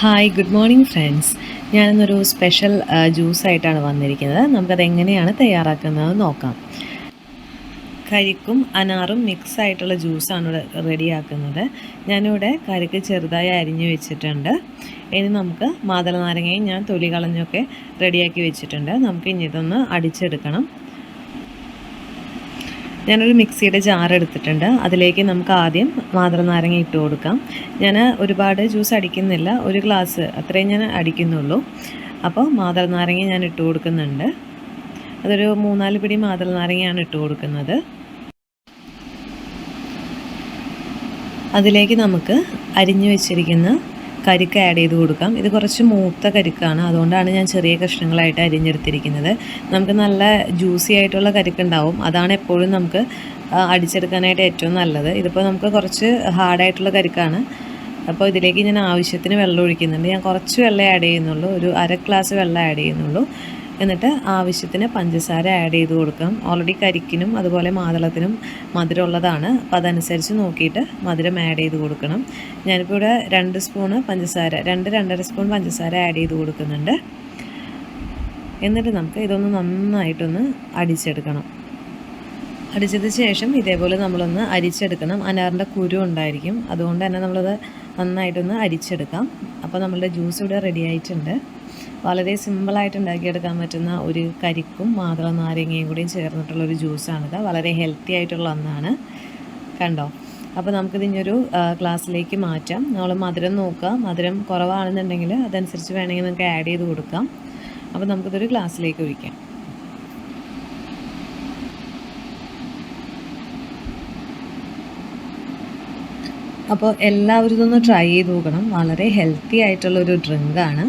Hi good morning friends ഞാനിന്നൊരു special ജ്യൂസായിട്ടാണ് വന്നിരിക്കുന്നത്. നമുക്കത് എങ്ങനെയാണ് തയ്യാറാക്കുന്നത് നോക്കാം. കരിക്കും അനാറും മിക്സ് ആയിട്ടുള്ള ജ്യൂസാണ് ഇവിടെ റെഡിയാക്കുന്നത് ഞാനിവിടെ കരിക്ക് ചെറുതായി അരിഞ്ഞു വെച്ചിട്ടുണ്ട്. ഇനി നമുക്ക് മാതള നാരങ്ങയും ഞാൻ തൊലി കളഞ്ഞൊക്കെ റെഡിയാക്കി വെച്ചിട്ടുണ്ട്. നമുക്ക് ഇനി ഇതൊന്ന് അടിച്ചെടുക്കണം. ഞാനൊരു മിക്സിയുടെ ജാർ എടുത്തിട്ടുണ്ട്. അതിലേക്ക് നമുക്ക് ആദ്യം മാതൃനാരങ്ങ ഇട്ട് കൊടുക്കാം. ഞാൻ ഒരുപാട് ജ്യൂസ് അടിക്കുന്നില്ല. ഒരു ഗ്ലാസ് അത്രയും ഞാൻ അടിക്കുന്നുള്ളൂ. അപ്പോൾ മാതൃനാരങ്ങ ഞാൻ ഇട്ട് കൊടുക്കുന്നുണ്ട്. അതൊരു മൂന്നാൽ പിടി മാതൃനാരങ്ങയാണ് ഇട്ട് കൊടുക്കുന്നത്. അതിലേക്ക് നമുക്ക് അരിഞ്ഞു വെച്ചിരിക്കുന്ന കരിക്ക് ആഡ് ചെയ്ത് കൊടുക്കാം. ഇത് കുറച്ച് മൂത്ത കരിക്കാണ്. അതുകൊണ്ടാണ് ഞാൻ ചെറിയ കഷ്ണങ്ങളായിട്ട് അരിഞ്ഞെടുത്തിരിക്കുന്നത്. നമുക്ക് നല്ല ജ്യൂസി ആയിട്ടുള്ള കരിക്കുണ്ടാവും. അതാണ് എപ്പോഴും നമുക്ക് അടിച്ചെടുക്കാനായിട്ട് ഏറ്റവും നല്ലത്. ഇതിപ്പോൾ നമുക്ക് കുറച്ച് ഹാർഡായിട്ടുള്ള കരിക്കാണ്. അപ്പോൾ ഇതിലേക്ക് ഞാൻ ആവശ്യത്തിന് വെള്ളം ഒഴിക്കുന്നുണ്ട്. ഞാൻ കുറച്ച് വെള്ളം ആഡ് ചെയ്യുന്നുള്ളൂ. ഒരു അര ഗ്ലാസ് വെള്ളം ആഡ് ചെയ്യുന്നുള്ളൂ. എന്നിട്ട് ആവശ്യത്തിന് പഞ്ചസാര ആഡ് ചെയ്ത് കൊടുക്കാം. ഓൾറെഡി കരിക്കിനും അതുപോലെ മാതളത്തിനും മധുരം ഉള്ളതാണ് അപ്പോൾ അതനുസരിച്ച് നോക്കിയിട്ട് മധുരം ആഡ് ചെയ്ത് കൊടുക്കണം. ഞാനിപ്പോൾ ഇവിടെ രണ്ട് സ്പൂണ് പഞ്ചസാര രണ്ട് രണ്ടര സ്പൂൺ പഞ്ചസാര ആഡ് ചെയ്ത് കൊടുക്കുന്നുണ്ട്. എന്നിട്ട് നമുക്ക് ഇതൊന്ന് നന്നായിട്ടൊന്ന് അടിച്ചെടുക്കണം. അടിച്ചത് ശേഷം ഇതേപോലെ നമ്മളൊന്ന് അരിച്ചെടുക്കണം. അനാറിന്റെ കുരു ഉണ്ടായിരിക്കും. അതുകൊണ്ട് തന്നെ നമ്മളത് നന്നായിട്ടൊന്ന് അരിച്ചെടുക്കാം. അപ്പോൾ നമ്മളുടെ ജ്യൂസ് ഇവിടെ റെഡി ആയിട്ടുണ്ട്. വളരെ സിമ്പിളായിട്ട് ഉണ്ടാക്കിയെടുക്കാൻ പറ്റുന്ന ഒരു കരിക്കും മാതള നാരങ്ങയും കൂടിയും ചേർന്നിട്ടുള്ള ഒരു ജ്യൂസാണിത്. വളരെ ഹെൽത്തി ആയിട്ടുള്ള ഒന്നാണ്. കണ്ടോ? അപ്പോൾ നമുക്കിതിഞ്ഞൊരു ഗ്ലാസ്സിലേക്ക് മാറ്റാം. നമ്മൾ മധുരം നോക്കുക. മധുരം കുറവാണെന്നുണ്ടെങ്കിൽ അതനുസരിച്ച് വേണമെങ്കിൽ നമുക്ക് ആഡ് ചെയ്ത് കൊടുക്കാം. അപ്പോൾ നമുക്കിതൊരു ഗ്ലാസ്സിലേക്ക് ഒഴിക്കാം. അപ്പോൾ എല്ലാവരും ഇതൊന്ന് ട്രൈ ചെയ്ത് നോക്കണം. വളരെ ഹെൽത്തി ആയിട്ടുള്ളൊരു ഡ്രിങ്കാണ്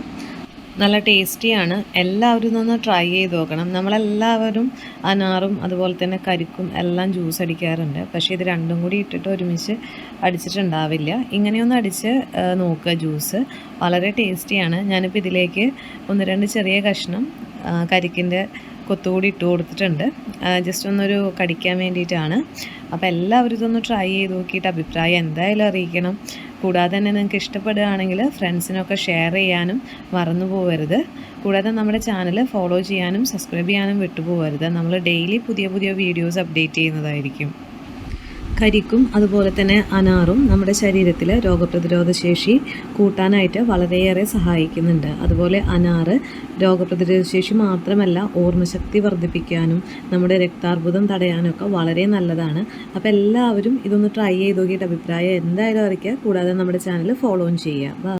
നല്ല ടേസ്റ്റിയാണ്. എല്ലാവരും ഒന്ന് ട്രൈ ചെയ്ത് നോക്കണം. നമ്മളെല്ലാവരും അനാറും അതുപോലെ തന്നെ കരിക്കും എല്ലാം ജ്യൂസ് അടിക്കാറുണ്ട്. പക്ഷേ ഇത് രണ്ടും കൂടി ഇട്ടിട്ട് ഒരുമിച്ച് അടിച്ചിട്ടുണ്ടാവില്ല. ഇങ്ങനെയൊന്ന് അടിച്ച് നോക്കുക ജ്യൂസ് വളരെ ടേസ്റ്റിയാണ്. ഞാനിപ്പോൾ ഇതിലേക്ക് ഒന്ന് രണ്ട് ചെറിയ കഷ്ണം കരിക്കിന്റെ കൊത്തുകൂടി ഇട്ട് കൊടുത്തിട്ടുണ്ട്. ജസ്റ്റ് ഒന്നൊരു കടിക്കാൻ വേണ്ടിയിട്ടാണ്. അപ്പോൾ എല്ലാവരും ഇതൊന്ന് ട്രൈ ചെയ്ത് നോക്കിയിട്ട് അഭിപ്രായം എന്തായാലും അറിയിക്കണം. കൂടാതെ തന്നെ നിങ്ങൾക്ക് ഇഷ്ടപ്പെടുകയാണെങ്കിൽ ഫ്രണ്ട്സിനൊക്കെ ഷെയർ ചെയ്യാനും മറന്നു പോകരുത് കൂടാതെ നമ്മുടെ ചാനൽ ഫോളോ ചെയ്യാനും സബ്സ്ക്രൈബ് ചെയ്യാനും വിട്ടുപോകരുത് നമ്മൾ ഡെയിലി പുതിയ പുതിയ വീഡിയോസ് അപ്ഡേറ്റ് ചെയ്യുന്നതായിരിക്കും. കരിക്കും അതുപോലെ തന്നെ അനാറും നമ്മുടെ ശരീരത്തിൽ രോഗപ്രതിരോധ ശേഷി കൂട്ടാനായിട്ട് വളരെയേറെ സഹായിക്കുന്നുണ്ട്. അതുപോലെ അനാറ് രോഗപ്രതിരോധ ശേഷി മാത്രമല്ല ഓർമ്മശക്തി വർദ്ധിപ്പിക്കാനും നമ്മുടെ രക്താർബുദം തടയാനൊക്കെ വളരെ നല്ലതാണ്. അപ്പോൾ എല്ലാവരും ഇതൊന്ന് ട്രൈ ചെയ്ത് നോക്കിയിട്ട് അഭിപ്രായം എന്തായാലും അറിയിക്കുക. കൂടാതെ നമ്മുടെ ചാനൽ ഫോളോയും ചെയ്യുക.